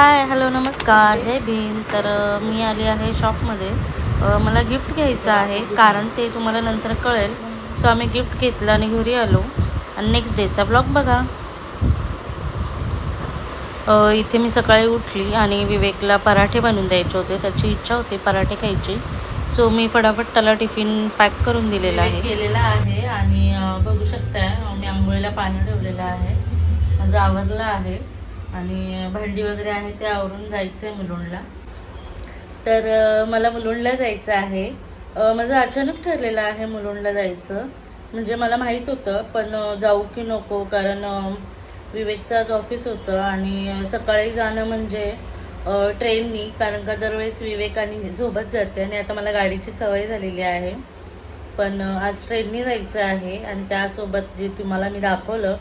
Hi hello नमस्कार. जय भीम. तर मी आली आहे शॉपमध्ये. मला गिफ्ट घ्यायचं आहे कारण ते तुम्हाला नंतर कळेल. सो आम्ही गिफ्ट घेतलं आणि घरी आलो. आणि नेक्स्ट डेचा ब्लॉग बघा. इथे मी सकाळी उठली आणि विवेकला पराठे बनवून द्यायचे होते. त्याची इच्छा होती पराठे खायची. सो मी फटाफट त्याला टिफिन पॅक करून दिलेला आहे. केलेला आहे आणि बघू शकताय मी आंघोळीला पाणी ठेवलेलं आहे. माझं आवरलं आहे. आणि भांडी वगैरे आहे ते आवरून जायचं आहे मुलुंडला. तर मला मुलुंडला जायचं आहे. माझं अचानक ठरलेलं आहे मुलुंडला जायचं. म्हणजे मला माहीत होतं पण जाऊ की नको कारण विवेकचं आज ऑफिस होतं आणि सकाळी जाणं म्हणजे ट्रेननी कारण का दरवेळेस विवेक आणि मी सोबत जाते आणि आता मला गाडीची सवय झालेली आहे. पण आज ट्रेननी जायचं आहे आणि त्यासोबत जे तुम्हाला मी दाखवलं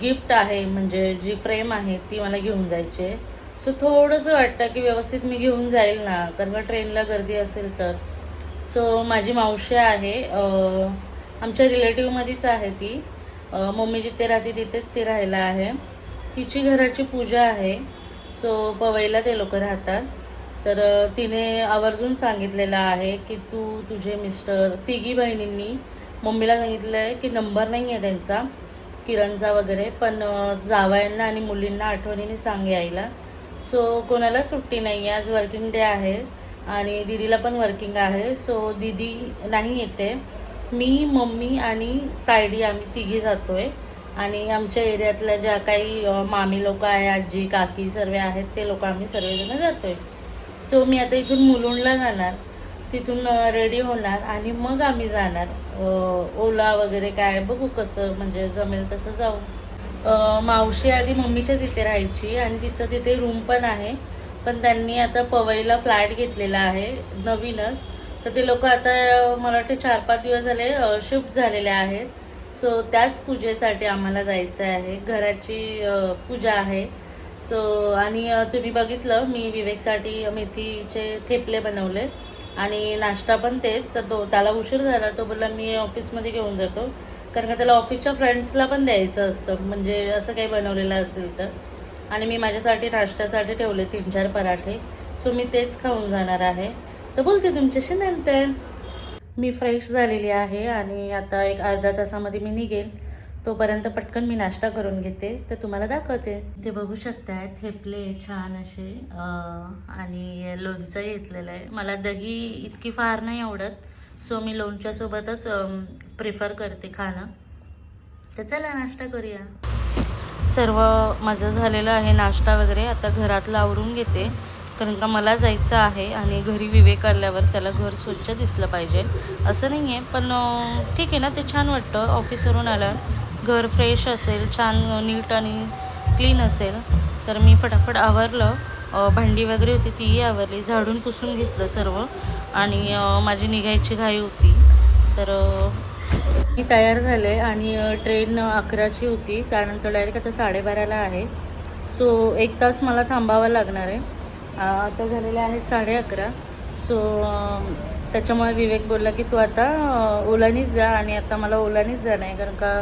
गिफ्ट आहे म्हणजे जी फ्रेम आहे ती मला घेऊन जायची आहे. सो थोडंसं वाटतं की व्यवस्थित मी घेऊन जाईल ना कारण का ट्रेनला गर्दी असेल तर. सो माझी मावशी आहे आमच्या रिलेटिव्हमध्येच आहे ती. मम्मी जिथे राहते तिथेच ती राहायला आहे. तिची घराची पूजा आहे. सो पवईला ते लोक राहतात. तर तिने आवर्जून सांगितलेलं आहे की तू तुझे मिस्टर तिघी बहिणींनी मम्मीला सांगितलं आहे की नंबर नाही आहे त्यांचा. किरणचा वगैरे पण जावयांना आणि मुलींना आठवणीने सांग यायला सो कोणाला सुट्टी नाही आहे आज वर्किंग डे आहे आणि दिदीला पण वर्किंग आहे. सो दिदी नाही येते. मी मम्मी आणि तायडी आम्ही तिघी जातोय. आणि आमच्या एरियातल्या ज्या काही मामी लोक आहे आजी काकी सर्व आहेत ते लोक आम्ही सर्वजण जातोय. सो मी आता इथून मुलुंडला जाणार. तिथून रेडी होणार आणि मग आम्ही जाणार. ओला वगैरे काय बघू कसं म्हणजे जमेल तसं जाऊ मावशी आधी मम्मीच्याच इथे राहायची आणि तिचं तिथे रूम पण आहे. पण त्यांनी आता पवईला फ्लॅट घेतलेला आहे नवीनच. तर ते लोक आता मला वाटते चार पाच दिवस झाले शिफ्ट झालेले आहेत. सो त्याच पूजेसाठी आम्हाला जायचं आहे. घराची पूजा आहे. सो आणि तुम्ही बघितलं मी विवेकसाठी मेथीचे थेपले बनवले. आणि नाश्ता पण तेच. तर तो त्याला उशीर झाला तो बोलला मी ऑफिसमध्ये घेऊन जातो. कारण का त्याला ऑफिसच्या फ्रेंड्सला पण द्यायचं असतं. म्हणजे असं काही बनवलेलं असेल तर. आणि मी माझ्यासाठी नाश्त्यासाठी ठेवले तीन चार पराठे. सो मी तेच खाऊन जाणार आहे. तर बोलते तुमच्याशी नंतर. मी फ्रेश झालेली आहे आणि आता एक अर्धा तासामध्ये मी निघेल तोपर्यंत पटकन मी नाश्ता करून घेते. तर तुम्हाला दाखवते. ते बघू शकताय थेपले छान असे आणि लोणचं घेतलेलं आहे. मला दही इतकी फार नाही आवडत सो मी लोणच्यासोबतच प्रिफर करते खाणं. तर चला नाश्ता करूया. सर्व माझं झालेलं आहे नाश्ता वगैरे आता घरातलं आवरून घेते. कारण का मला जायचं आहे आणि घरी विवेक आल्यावर त्याला घर स्वच्छ दिसलं पाहिजे. असं नाही आहे पण ठीक आहे ना ते छान वाटतं. ऑफिसवरून आल्यावर. घर फ्रेश असेल छान नीट आणि क्लीन असेल तर मी फटाफट आवरलं. भांडी वगैरे होती तीही आवरली. झाडून पुसून घेतलं सर्व. आणि माझी निघायची घाई होती. तर मी तयार झाले आणि ट्रेन अकराची होती. त्यानंतर डायरेक्ट आता साडेबाराला आहे. सो एक तास मला थांबावं लागणार आहे. आता झालेलं आहे साडे अकरा सो त्याच्यामुळे विवेक बोलला की तू आता ओलानीच जा आणि आता मला ओलानीच जाणं आहे. कारण का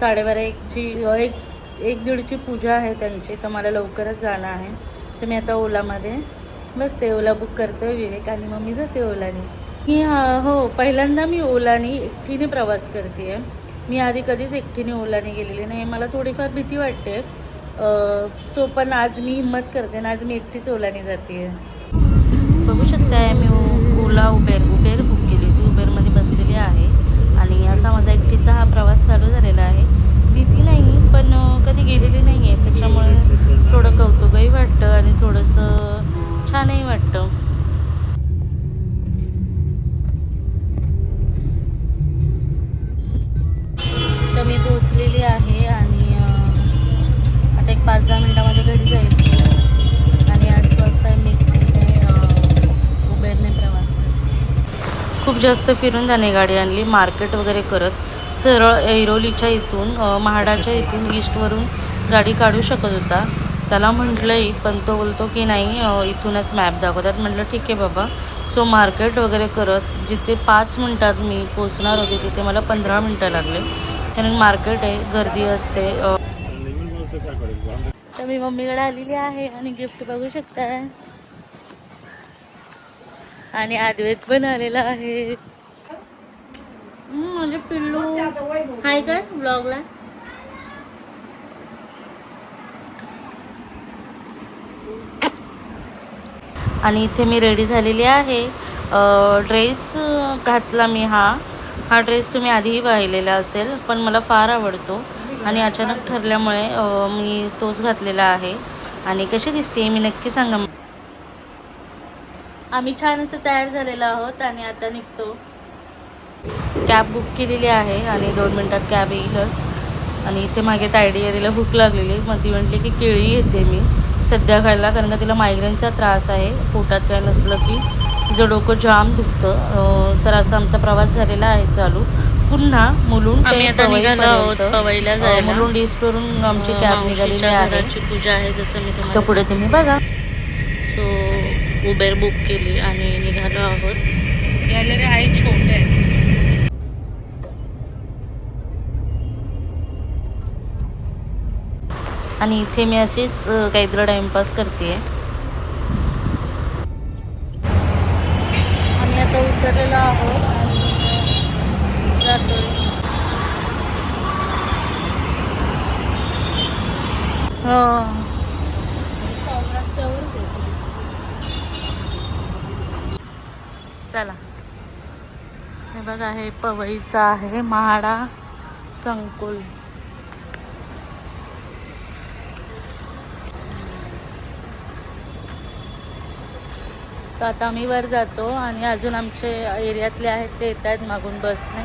साडेबारा एकची एक एक दीडची पूजा आहे त्यांची तर मला लवकरच जाणं आहे. तर मी आता ओलामध्ये बसते ओला बुक करतोय विवेक आणि मग मी जाते ओलाने. मी हो पहिल्यांदा मी ओलाने एकटीने प्रवास करते आहे मी आधी कधीच एकटीने ओलाने गेलेली नाही. मला थोडीफार भीती वाटते. सो पण आज मी हिंमत करते आणि आज मी एकटीच ओलाने जाते बघू शकताय मी ओ- ओला उबेर उबेर बुक केली होती. उबेरमध्ये बसलेली आहे. असा माझा एकटीचा हा प्रवास चालू झालेला आहे. भीती नाही पण कधी गेलेली नाही आहे त्याच्यामुळे थोडं कौतुकही वाटतं आणि थोडंसं छानही वाटतं. तर मी पोचलेली आहे आणि आता एक पाच दहा मिनटामध्ये घरी जाईल. आणि आज फर्स्ट मी उबेरने प्रवास खूप जास्त फिरून त्याने गाडी आणली. मार्केट वगैरे करत सरळ ऐरोलीच्या इथून म्हाडाच्या इथून ईस्टवरून गाडी काढू शकत होता. त्याला म्हटलंही पण तो बोलतो की नाही इथूनच मॅप दाखवतात. म्हटलं ठीक आहे बाबा. सो मार्केट वगैरे करत जिथे पाच मिनटात मी पोचणार होते तिथे मला पंधरा मिनटं लागले. कारण मार्केट आहे गर्दी असते तर मी मम्मीकडे आलेली आहे आणि गिफ्ट बघू शकताय. आणि आदवेत पण आलेला आहे. म्हणजे पिल्लू. हाय काय ब्लॉगला आणि इथे मी रेडी झालेली आहे. ड्रेस घातला मी हा. हा ड्रेस तुम्ही आधीही पाहिलेला असेल पण मला फार आवडतो. आणि अचानक ठरल्यामुळे मी तोच घातलेला आहे. आणि कशी दिसते मी नक्की सांगा. आम्ही छान असं तयार झालेलो आहोत आणि आता निघतो. कॅब बुक केलेली आहे आणि दोन मिनटात कॅब येईलच. आणि इथे मागे तायडी तिला भूक लागलेली मग ती म्हटली की केळी येते मी सध्या खायला कारण का तिला मायग्रेनचा त्रास आहे. पोटात काय नसलं की तिचं डोकं जाम दुखतं. तर असा आमचा प्रवास झालेला आहे चालू. पुन्हा मुलुंड. मुलुंड ईस्टवरून आमची कॅब निघालेली मावशीच्या आहे. पूजा आहे जसं मी पुढे तुम्ही बघा. उबेर बुक केली आणि निघालो आहोत. गॅलरी आहे छोटे आहेत. आणि इथे मी अशीच काहीतरी टाइमपास करते आम्ही आता उतरलेलो आहोत आणि जातोय. हो चला. हे बघा हे पवईचा आहे म्हाडा संकुल. तर आता आम्ही वर जातो आणि अजून आमचे एरियातले आहेत ते येत आहेत मागून बसने.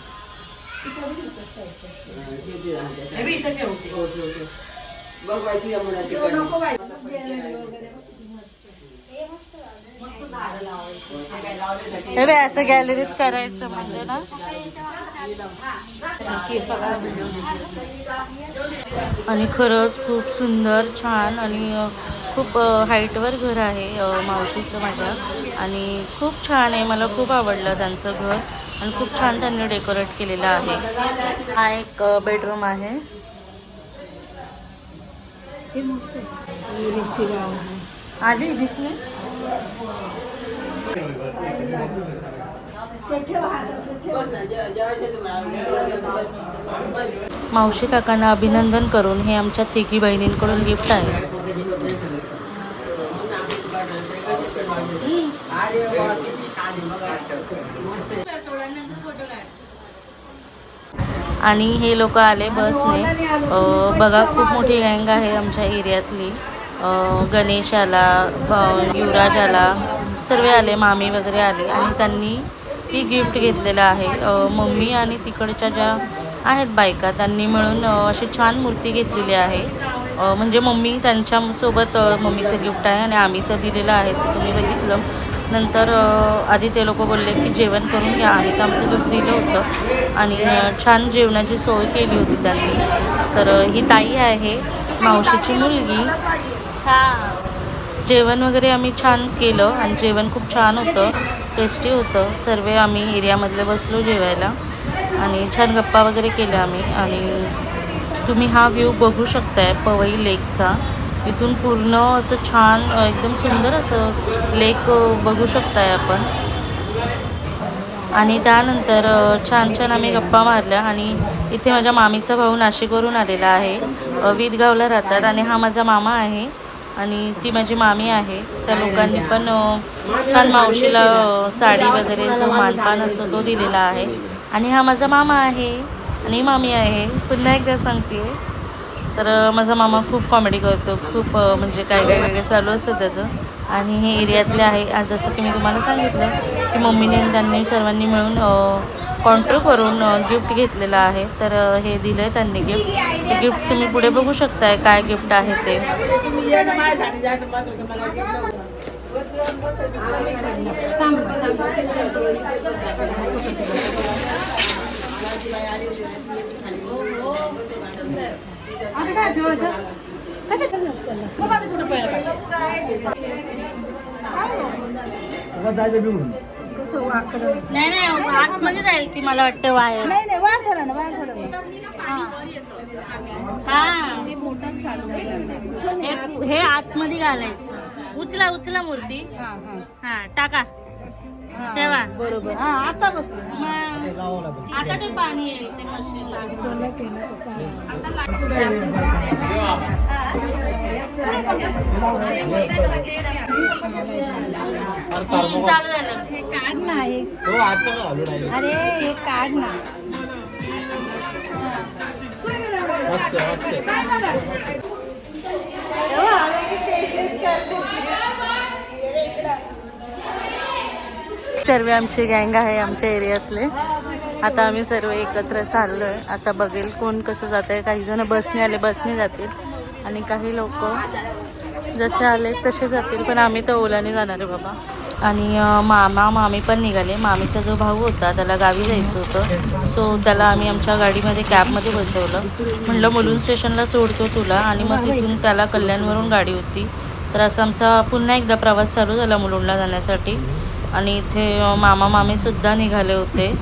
हे बघ, असं गॅलरीत करायचं म्हणजे ना? आणि खरंच खूप सुंदर छान आणि खूप हाईटवर घर आहे मावशीचं माझ्या. आणि खूप छान आहे मला खूप आवडलं त्यांचं घर. आणि खूप छान त्यांनी डेकोरेट केलेलं आहे. हा एक बेडरूम आहे. आली दिसली? मावशी काकांना अभिनंदन करून हे आमच्या तिघी बहिणींकडून गिफ्ट आहे. आणि हे लोक आले बसने. बघा खूप मोठी गँग आहे आमच्या एरियातली. गणेश आला युवराज आला सर्व आले मामी वगैरे आले आणि त्यांनी ही गिफ्ट घेतलेलं आहे. मम्मी आणि तिकडच्या ज्या आहेत बायका त्यांनी मिळून अशी छान मूर्ती घेतलेली आहे. म्हणजे मम्मी त्यांच्यासोबत मम्मीचं गिफ्ट आहे आणि आम्ही तर दिलेलं आहे ते तुम्ही बघितलं. नंतर आधी ते लोक बोलले की जेवण करून घ्या आम्ही तर आमचं गिफ्ट दिलं होतं. आणि छान जेवणाची सोय केली होती त्यांनी. तर ही ताई आहे मावशीची मुलगी. जेवण वगैरे आम्ही छान केलं आणि जेवण खूप छान होतं. टेस्टी होतं. सर्व आम्ही एरियामधले बसलो जेवायला आणि छान गप्पा वगैरे केल्या आम्ही. आणि तुम्ही हा व्ह्यू बघू शकताय पवई लेकचा. इथून पूर्ण असं छान एकदम सुंदर असं लेक बघू शकताय आपण. आणि त्यानंतर छान छान आम्ही गप्पा मारल्या आणि इथे माझ्या मामीचा भाऊ नाशिकवरून आलेला आहे. अ, विदगावला राहतात आणि हा माझा मामा आहे. आणि ती माझी मामी आहे. त्या लोकांनी पण छान मावशीला साडी वगैरे जो मानपान असतो तो दिलेला आहे. आणि हा माझा मामा आहे. आणि मामी आहे. पुन्हा एकदा सांगते. तर माझा मामा खूप कॉमेडी करतो. खूप म्हणजे काय काय काय चालू असतं त्याचं. आणि हे एरियातले आहे. जसं की मी तुम्हाला सांगितलं की मम्मीने त्यांनी सर्वांनी मिळून कॉन्ट्रो करून गिफ्ट घेतलेलं आहे. तर हे दिलं आहे त्यांनी गिफ्ट. ते गिफ्ट तुम्ही पुढे बघू शकताय काय गिफ्ट आहे ते. नाही नाही आतमध्ये जाईल ती मला वाटतं वायर नाही नाही सोडा ना सोडा ना. हा ते चालू. हे- हे आतमध्ये घालायचं उचला उचला मूर्ती हा, हा. हा टाका हा, ठेवा. बरोबर हा आता बसलो मग आता ते पाणी येईल ते मशीन. चालू झालं हे काढ ना हे अरे हे काढ ना सर्व आमची गँग आहे आमच्या एरियातले. आता आम्ही सर्व एकत्र चाललोय. आता बघेल कोण कसं जात आहे काही जण बसने आले बसने जातील. आणि काही लोक जसे आले तसे जातील पण आम्ही तर ओलाने जाणार आहे बाबा. आणि मामा मामी पण निघाले. मामीचा जो भाऊ होता त्याला गावी जायचं होतं. सो त्याला आम्ही आमच्या गाडीमध्ये कॅबमध्ये बसवलं. म्हणलं मुलून स्टेशनला सोडतो तुला. आणि मग तिथून त्याला कल्याणवरून गाडी होती. तर असा आमचा पुन्हा एकदा प्रवास चालू झाला मुलुंडला जाण्यासाठी. आणि इथे मामा मामीसुद्धा निघाले होते.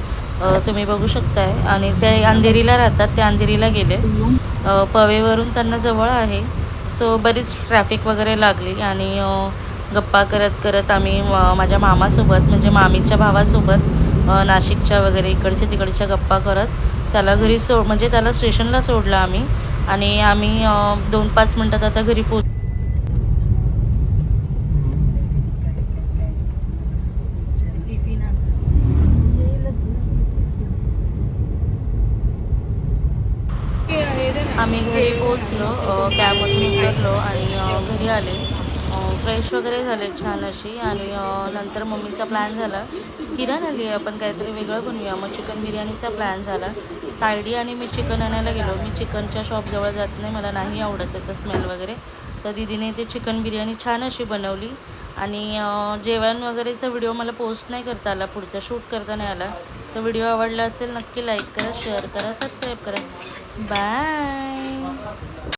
तुम्ही बघू शकताय. आणि ते अंधेरीला राहतात ते अंधेरीला गेले. पवेवरून त्यांना जवळ आहे. सो बरीच ट्रॅफिक वगैरे लागली आणि गप्पा करत करत आम्ही माझ्या मामासोबत म्हणजे मामीच्या भावासोबत नाशिकच्या वगैरे इकडच्या तिकडच्या गप्पा करत त्याला घरी सोड म्हणजे त्याला स्टेशनला सोडलं आम्ही. आणि आम्ही दोन पाच मिनटात आता घरी पोच आम्ही घरी पोचलो मी कॅबमधून उतरलो आणि घरी आले. फ्रेश वगैरे झाले छान अशी आणि नंतर मम्मीचा प्लॅन झाला. किरण आली आहे आपण काहीतरी वेगळं बनवूया. मग चिकन बिर्याणीचा प्लॅन झाला. तायडी आणि मी चिकन आणायला गेलो. मी चिकनच्या शॉपजवळ जात नाही. मला नाही आवडत त्याचा स्मेल वगैरे. तर दीदीने ते चिकन बिर्याणी छान अशी बनवली. आणि जेवण वगैरेचा व्हिडिओ मला पोस्ट नाही करता आला. पुढचा शूट करता नाही आला. तर व्हिडिओ आवडला असेल नक्की लाईक करा शेअर करा सबस्क्राईब करा. बाय